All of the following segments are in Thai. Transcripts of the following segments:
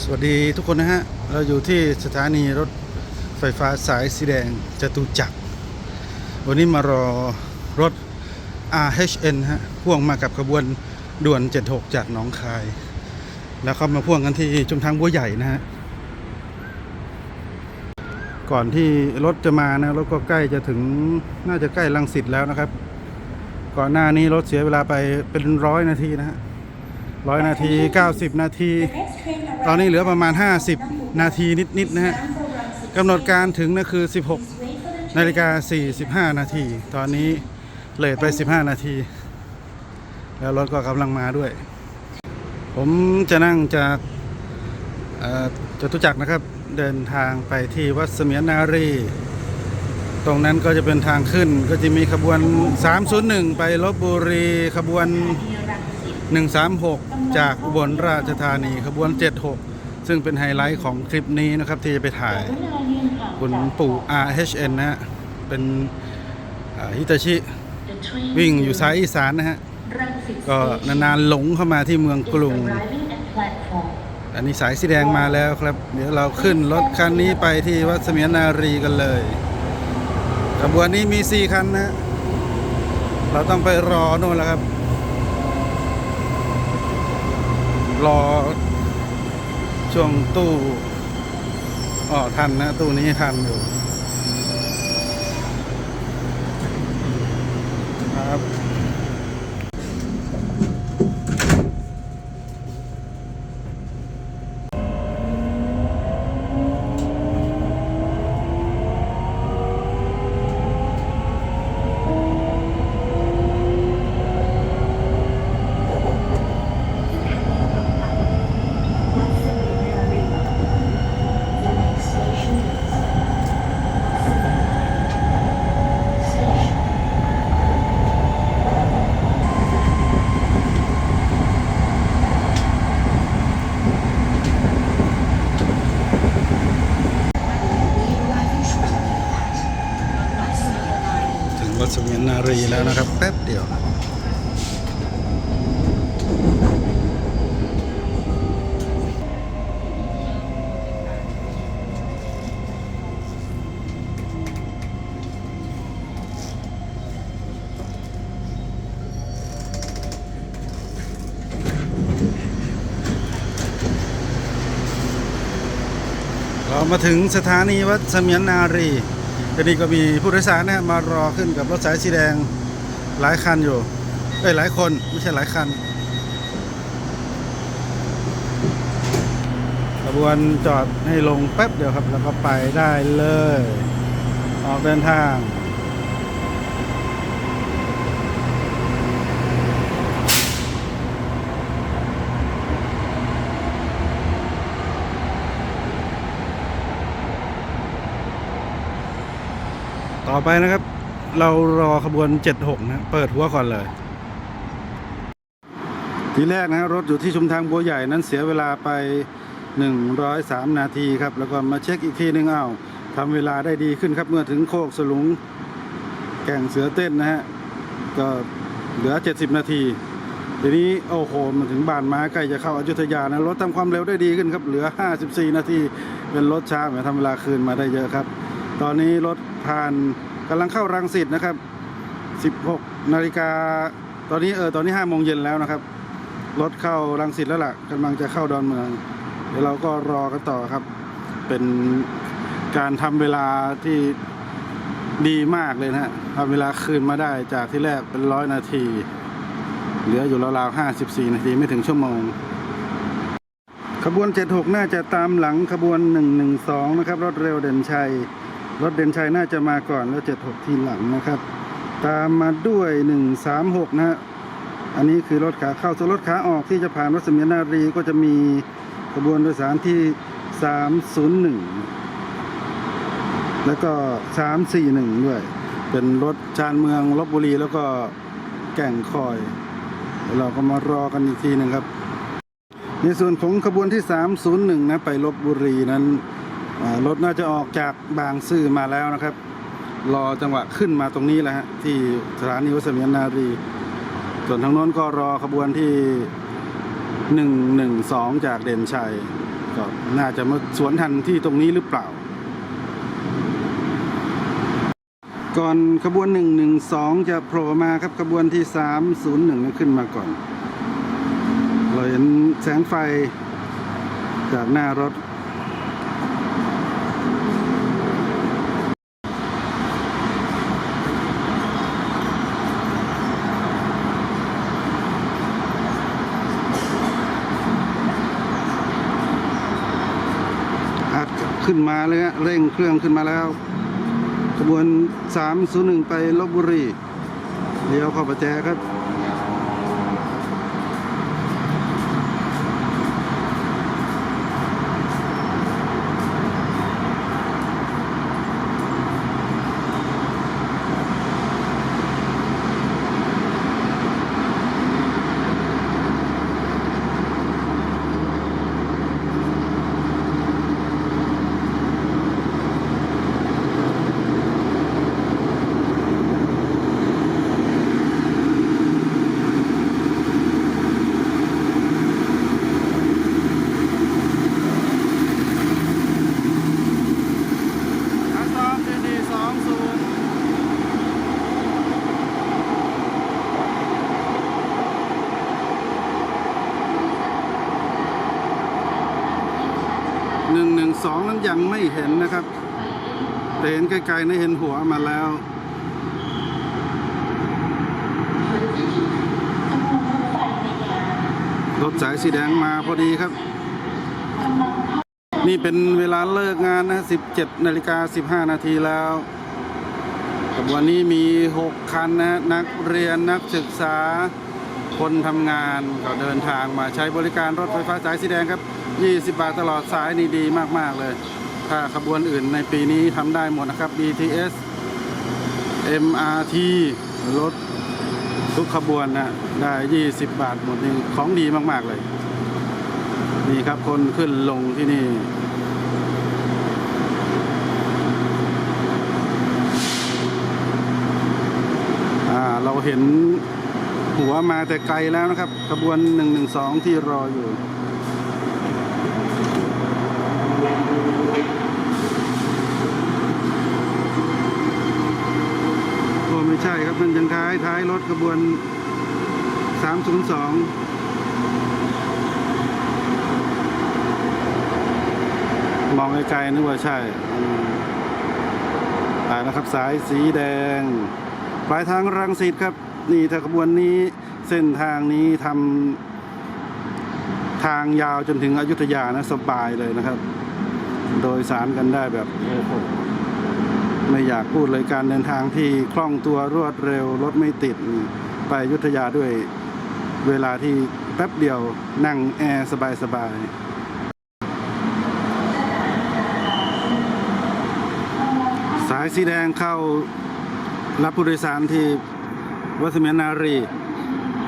สวัสดีทุกคนนะฮะ เราอยู่ที่สถานีรถไฟฟ้าสายสีแดงจตุจักร วันนี้มารอรถ RHN ฮะ พ่วงมากับขบวนด่วน 76 จากหนองคาย แล้วเขามาพ่วงกันที่ชุมทางบัวใหญ่นะฮะ ก่อนที่รถจะมานะรถก็ใกล้จะถึงน่าจะใกล้ลังสิตแล้วนะครับ ก่อนหน้านี้รถเสียเวลาไปเป็นร้อยนาทีนะฮะ ร้อยนาที 90 นาที ตอนนี้เหลือประมาณ 50 นาทีนิดๆนะฮะกำหนดการถึงนะคือ 16 นาฬิกา 45 นาที ตอนนี้เลทไป 15 นาที แล้วรถก็กำลังมาด้วย ผมจะนั่งจากจตุจักรนะครับ เดินทางไปที่วัดเสมียนนารี ตรงนั้นก็จะเป็นทางขึ้นก็จะมีขบวน 301 ไปลบบุรีขบวน 136 จากอุบลราชธานีขบวน 76 ซึ่งเป็นไฮไลท์ของคลิปนี้นะครับ ที่จะไปถ่ายคุณปู่ RHN นะฮะ เป็นฮิตาชิ วิ่งอยู่สายอีสานนะฮะ ก็นานๆหลงเข้ามาที่เมืองกรุง อันนี้สายสีแดงมาแล้วครับ เดี๋ยวเราขึ้นรถคันนี้ไปที่วัดเสมียนนารีกันเลยขบวนนี้มี 4 คันนะ เราต้องไปรอโน่นแล้วครับ รอช่วงตู้อ๋อทันนะ ตู้นี้ทันอยู่ นารีแล้วนะครับ แป๊บเดียวเรามาถึงสถานีวัดเสมียนนารี ทีนี้ก็มีผู้โดยสารนะมารอขึ้นกับรถสายสีแดงหลายคันอยู่เอ้ยหลายคนไม่ใช่หลายคันขบวนจอดให้ลงแป๊บเดียวครับ แล้วก็ไปได้เลย ออกเดินทาง ต่อไปนะครับ เรารอขบวน 76 นะ เปิดหัวก่อนเลย ทีแรกนะรถอยู่ที่ชุมทางบัวใหญ่นั้นเสียเวลาไป 103 นาทีครับ แล้วก็มาเช็คอีกทีนึงอ้าวทำเวลาได้ดีขึ้นครับเมื่อถึงโคกสลุง แก่งเสือเต้นนะฮะ ก็เหลือ 70 นาทีทีนี้โอ้โหมันถึงบานม้าใกล้จะเข้าอยุธยานะรถทำความเร็วได้ดีขึ้นครับเหลือ 54 นาทีเป็นรถช้าแหมทำเวลาคืนมาได้เยอะครับ ตอนนี้รถผ่านกำลังเข้ารังสิตนะครับ 16นาฬิกาตอนนี้เออตอนนี้5โมงเย็นแล้วนะครับ รถเข้ารังสิตแล้วล่ะกำลังจะเข้าดอนเมือง เดี๋ยวเราก็รอกันต่อครับ เป็นการทำเวลาที่ดีมากเลยนะฮะทำเวลาคืนมาได้จากที่แรกเป็นร้อยนาที เหลืออยู่ราวๆ54 นาทีไม่ถึงชั่วโมง ขบวน 76 น่าจะตามหลังขบวน 112 นะครับ รถเร็วเด่นชัย รถเด่นชัยน่าจะมาก่อนแล้ว 76 ทีหลังนะครับ ตามมาด้วย 136 นะฮะอันนี้คือรถขาเข้าส่วนรถขาออกที่จะผ่านวัดสมียนารีก็จะมีขบวนโดยสารที่ 301 แล้วก็ 341 ด้วย เป็นรถชานเมืองลบบุรีแล้วก็แก่งคอย เราก็มารอกันอีกทีหนึ่งครับ ในส่วนของขบวนที่ 301 นะไปลบบุรีนั้น รถน่าจะออกจากบางซื่อมาแล้วนะครับ รอจังหวะขึ้นมาตรงนี้แหละฮะที่สถานีวัดเสมียนนารีส่วนทางโน้นก็รอขบวนที่112จากเด่นชัยก็น่าจะมาสวนทันที่ตรงนี้หรือเปล่า ก่อนขบวน112จะโผล่มาครับขบวนที่301นั้นขึ้นมาก่อน เราเห็นแสงไฟจากหน้ารถ อัด ขึ้นมาเลยฮะเร่งเครื่องขึ้นมาแล้วขบวน 301 ไปลบบุรีเลี้ยวเข้าประแจครับ อันสองสี่สี่สองศูนย์หนึ่งหนึ่งสองนั้นยังไม่เห็นนะครับ แต่เห็นไกลๆนะเห็นหัวมาแล้ว รถสายสีแดงมาพอดีครับ นี่เป็นเวลาเลิกงานนะ 17นาฬิกา15 นาทีแล้วขบวนนี้มี 6 คันนะนักเรียนนักศึกษาคนทำงานก็เดินทางมาใช้บริการรถไฟฟ้าสายสีแดงครับ 20 บาทตลอดสายนี่ดีมาก ๆ เลย ถ้าขบวนอื่นในปีนี้ทำได้หมดนะครับ BTS MRT รถทุกขบวนนะได้ 20 บาทหมดนี่ของดีมาก ๆ เลย นี่ครับคนขึ้นลงที่นี่ เราเห็นหัวมาแต่ไกลแล้วนะครับ ขบวน 112 ที่รออยู่ โอ้ ไม่ใช่ครับมันยังท้ายท้ายรถขบวน 302มองไกลๆนึกว่าใช่อ่านะครับสายสีแดง ปลายทางรังสิตครับ นี่ถ้าขบวนนี้เส้นทางนี้ทำทางยาวจนถึงอยุธยานะสบายเลยนะครับ โดยสารกันได้แบบโอ้โห ไม่อยากพูดเลยการเดินทางที่คล่องตัวรวดเร็วรถไม่ติดไปยุทธยาด้วยเวลาที่แป๊บเดียวนั่งแอร์สบายๆสายสีแดงเข้ารับผู้โดยสารที่วัดเสมียนารี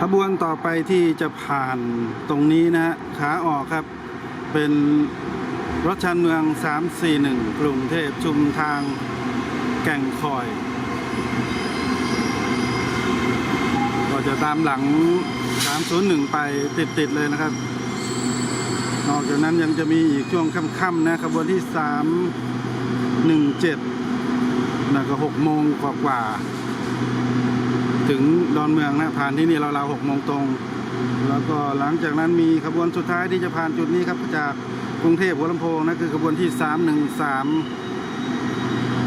ขบวนต่อไปที่จะผ่านตรงนี้นะฮะขาออกครับ เป็นรถชานเมือง 341 กรุงเทพชุมทาง แก่งคอย ก็จะตามหลัง 301 ไปติด ๆ เลยนะครับ นอกจากนั้นยังจะมีอีกช่วงค่ำๆนะขบวนที่ 317นะก็6โมงกว่าๆถึงดอนเมืองนะผ่านที่นี่เราๆ6โมงตรง แล้วก็หลังจากนั้นมีขบวนสุดท้ายที่จะผ่านจุดนี้ครับจากกรุงเทพหัวลำโพงนะคือขบวนที่ 313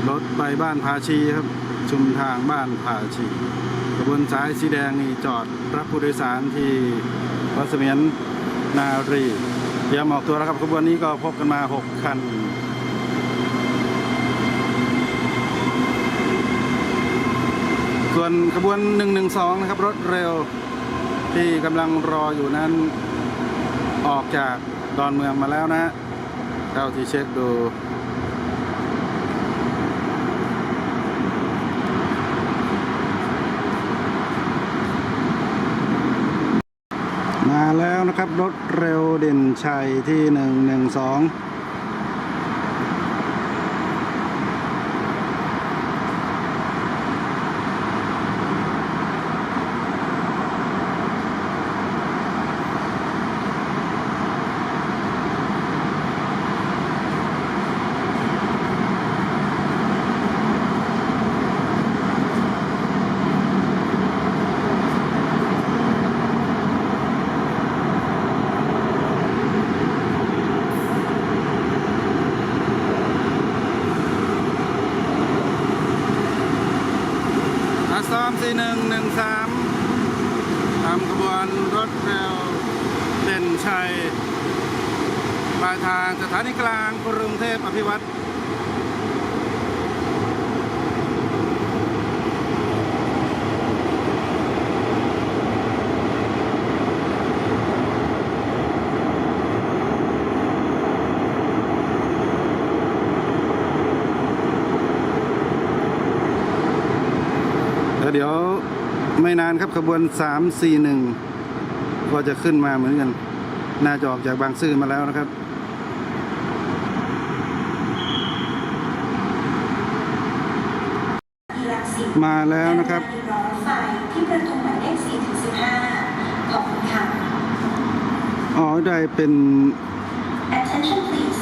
รถไปบ้านภาชีครับ ชุมทางบ้านภาชีขบวนสายสีแดงนี่จอดรับผู้โดยสารที่วัดเสมียนนารีเตรียมออกตัวแล้วครับขบวนนี้ก็พบกันมา 6 คันส่วนขบวน 112 นะครับ รถเร็วที่กำลังรออยู่นั้นออกจากดอนเมืองมาแล้วนะฮะเท่าที่เช็คดู มาแล้วนะค รถเร็วเด่นชัยที่ 112 สี่หนึ่งหนึ่งสามตามขบวนรถเร็วเด่นชัย ปลายทางสถานีกลางกรุงเทพอภิวัตร เดี๋ยวไม่นานครับขบวน 341 ก็จะขึ้นมาเหมือนกัน น่าจะออกจากบางซื่อมาแล้วนะครับมาแล้วนะครับร้อนไฟที่ประตูหมายเลข4ถึง15ขอบคุณค่ะอ๋อ ได้เป็น Attention please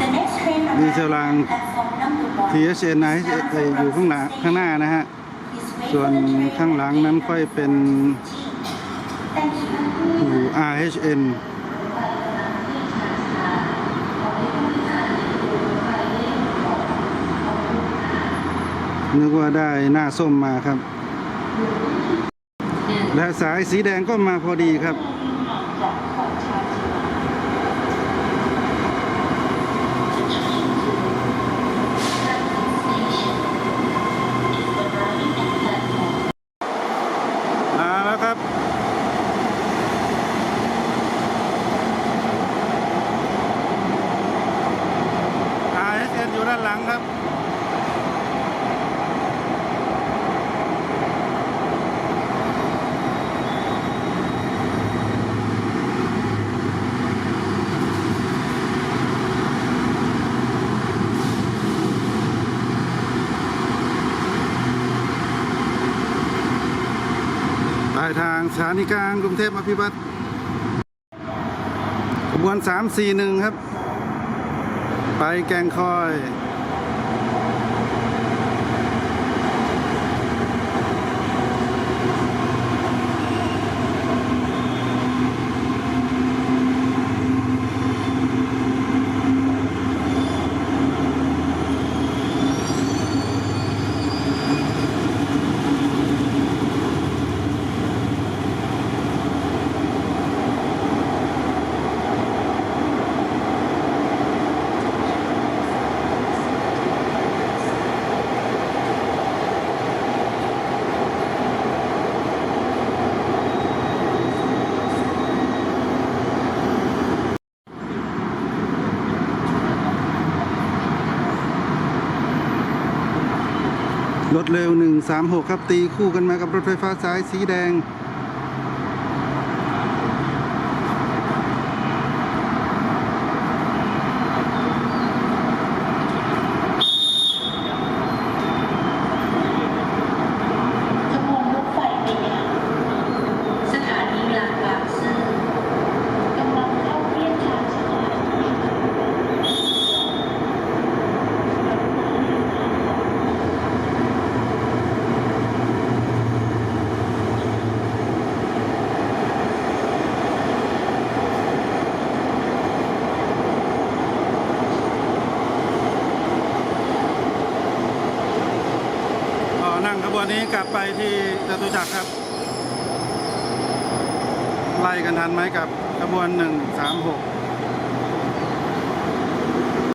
the next train มีเชลาง platform number one THN นะเอ่ออยู่ข้างหลังข้างหน้านะฮะ Please wait ส่วนข้างหลังนั้นค่อยเป็นหู RHN นึกว่าได้หน้าส้มมาครับ และสายสีแดงก็มาพอดีครับ มาแล้วครับ RSN อยู่ ด้านหลังครับปลายทางสถานีกลางกรุงเทพอภิวัตรขบวน 341 ครับ ไปแกงคอย รถเร็ว 136 ครับ ตีคู่กันมากับรถไฟฟ้าสายสีแดง ขบวนรถไฟเมยาสถานีกลางบางซื่อกำลังเข้าเรียบทางสถานี อ๋อนั่งขบวนนี้กลับ ไปที่จตุจักรครับ ไล่กันทันไหมกับขบวน 136